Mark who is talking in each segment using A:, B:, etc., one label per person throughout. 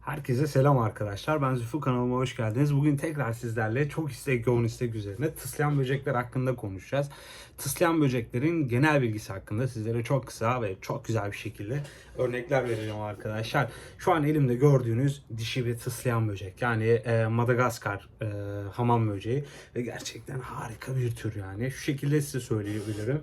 A: Herkese selam arkadaşlar. Ben Züfü kanalıma hoş geldiniz. Bugün tekrar sizlerle çok istek yoğun istek üzerine tıslayan böcekler hakkında konuşacağız. Tıslayan böceklerin genel bilgisi hakkında sizlere çok kısa ve çok güzel bir şekilde örnekler vereceğim arkadaşlar. Şu an elimde gördüğünüz dişi bir tıslayan böcek. Yani e, Madagaskar e, hamam böceği ve gerçekten harika bir tür yani. Şu şekilde size söyleyebilirim.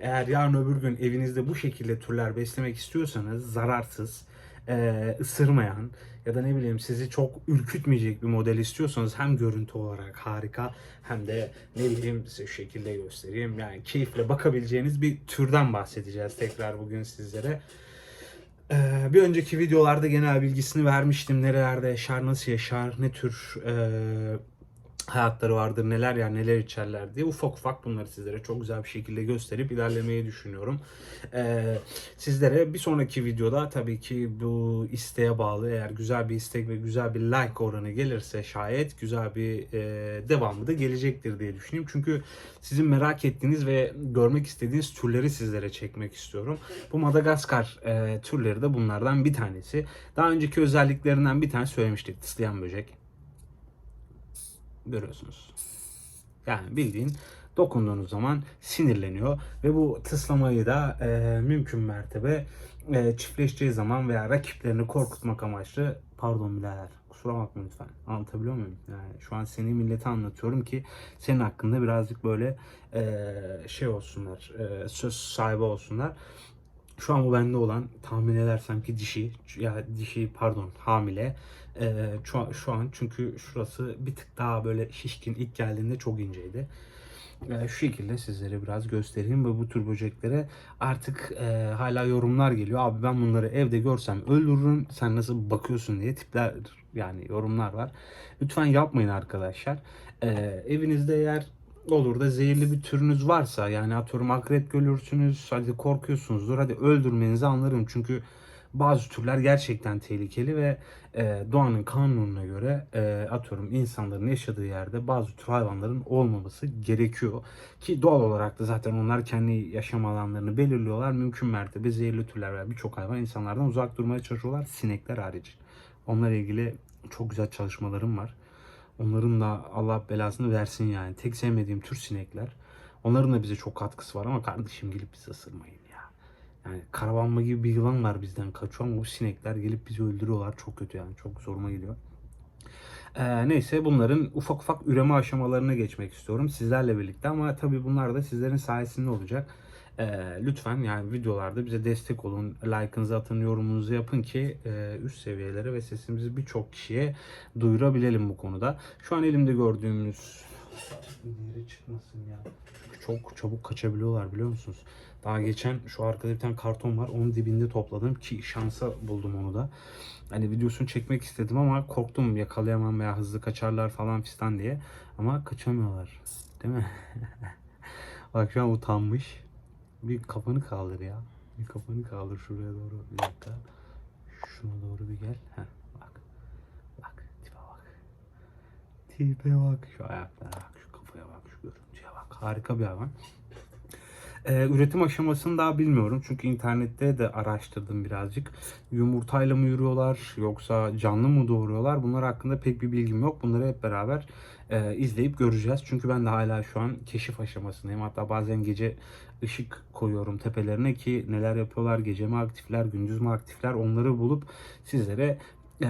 A: Eğer yarın öbür gün evinizde bu şekilde türler beslemek istiyorsanız zararsız, e, ısırmayan ya da ne bileyim sizi çok ürkütmeyecek bir model istiyorsanız hem görüntü olarak harika hem de ne bileyim size şekilde göstereyim. Yani keyifle bakabileceğiniz bir türden bahsedeceğiz tekrar bugün sizlere. Bir önceki videolarda genel bilgisini vermiştim. Nerelerde yaşar, nasıl yaşar, ne tür hayatları vardır, neler yer, neler içerler diye ufak ufak bunları sizlere çok güzel bir şekilde gösterip ilerlemeyi düşünüyorum. Ee, sizlere bir sonraki videoda tabii ki bu isteğe bağlı eğer güzel bir istek ve güzel bir like oranı gelirse şayet güzel bir e, devamı da gelecektir diye düşünüyorum. Çünkü sizin merak ettiğiniz ve görmek istediğiniz türleri sizlere çekmek istiyorum. Bu Madagaskar e, türleri de bunlardan bir tanesi. Daha önceki özelliklerinden bir tane söylemiştik. Tıslayan böcek görüyorsunuz. Yani bildiğin dokunduğunuz zaman sinirleniyor ve bu tıslamayı da e, mümkün mertebe e, çiftleşeceği zaman veya rakiplerini korkutmak amaçlı pardon birader kusura bakma lütfen anlatabiliyor muyum? Yani şu an seni millete anlatıyorum ki senin hakkında birazcık böyle e, şey olsunlar e, söz sahibi olsunlar. Şu an bu bende olan tahmin edersem ki dişi ya dişi pardon hamile ee, şu, an, şu an çünkü şurası bir tık daha böyle şişkin ilk geldiğinde çok inceydi. Ee, şu şekilde sizlere biraz göstereyim ve bu tür böceklere artık e, hala yorumlar geliyor. Abi ben bunları evde görsem öldürürüm sen nasıl bakıyorsun diye tipler yani yorumlar var. Lütfen yapmayın arkadaşlar. Ee, evinizde eğer olur da zehirli bir türünüz varsa yani atıyorum akrep görürsünüz hadi korkuyorsunuzdur hadi öldürmenizi anlarım çünkü bazı türler gerçekten tehlikeli ve e, doğanın kanununa göre e, atıyorum insanların yaşadığı yerde bazı tür hayvanların olmaması gerekiyor. Ki doğal olarak da zaten onlar kendi yaşam alanlarını belirliyorlar. Mümkün mertebe zehirli türler ve birçok hayvan insanlardan uzak durmaya çalışıyorlar. Sinekler hariç. Onlarla ilgili çok güzel çalışmalarım var. Onların da Allah belasını versin yani. Tek sevmediğim tür sinekler. Onların da bize çok katkısı var ama kardeşim gelip bizi ısırmayın ya. Yani karabanma gibi bir yılan var bizden kaçıyor ama bu sinekler gelip bizi öldürüyorlar. Çok kötü yani. Çok zoruma gidiyor. Ee, neyse bunların ufak ufak üreme aşamalarına geçmek istiyorum sizlerle birlikte ama tabii bunlar da sizlerin sayesinde olacak. Ee, lütfen yani videolarda bize destek olun. Like'ınızı atın, yorumunuzu yapın ki e, üst seviyelere ve sesimizi birçok kişiye duyurabilelim bu konuda. Şu an elimde gördüğümüz yere çıkmasın ya. Çok çabuk kaçabiliyorlar biliyor musunuz? Daha geçen şu arkada bir tane karton var. Onun dibinde topladım ki şansa buldum onu da. Hani videosunu çekmek istedim ama korktum yakalayamam veya hızlı kaçarlar falan fistan diye. Ama kaçamıyorlar. Değil mi? Bak şu an utanmış. Bir kafanı kaldır ya. Bir kafanı kaldır şuraya doğru. Bir dakika. Şuna doğru bir gel. Heh, bak. Bak. Tipe bak. Tipe bak. Şu ayaklara bak. Şu kafaya bak. Şu görüntüye bak. Harika bir hayvan. Ee, üretim aşamasını daha bilmiyorum. Çünkü internette de araştırdım birazcık. Yumurtayla mı yürüyorlar yoksa canlı mı doğuruyorlar? Bunlar hakkında pek bir bilgim yok. Bunları hep beraber e, izleyip göreceğiz. Çünkü ben de hala şu an keşif aşamasındayım. Hatta bazen gece ışık koyuyorum tepelerine ki neler yapıyorlar, gece mi aktifler, gündüz mü aktifler onları bulup sizlere e,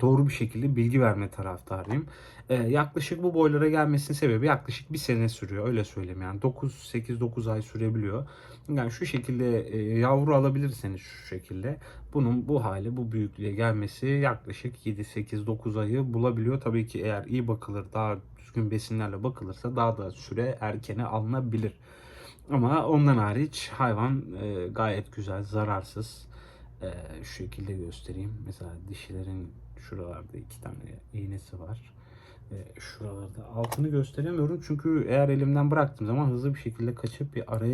A: doğru bir şekilde bilgi verme taraftarıyım. E, yaklaşık bu boylara gelmesinin sebebi yaklaşık bir sene sürüyor öyle söyleyeyim yani 9 8 9 ay sürebiliyor. Yani şu şekilde e, yavru alabilirseniz şu şekilde bunun bu hali bu büyüklüğe gelmesi yaklaşık 7 8 9 ayı bulabiliyor. Tabii ki eğer iyi bakılır daha düzgün besinlerle bakılırsa daha da süre erkene alınabilir. Ama ondan hariç hayvan e, gayet güzel, zararsız. E, şu şekilde göstereyim. Mesela dişilerin şuralarda iki tane iğnesi var. E, şuralarda altını gösteremiyorum çünkü eğer elimden bıraktığım zaman hızlı bir şekilde kaçıp bir araya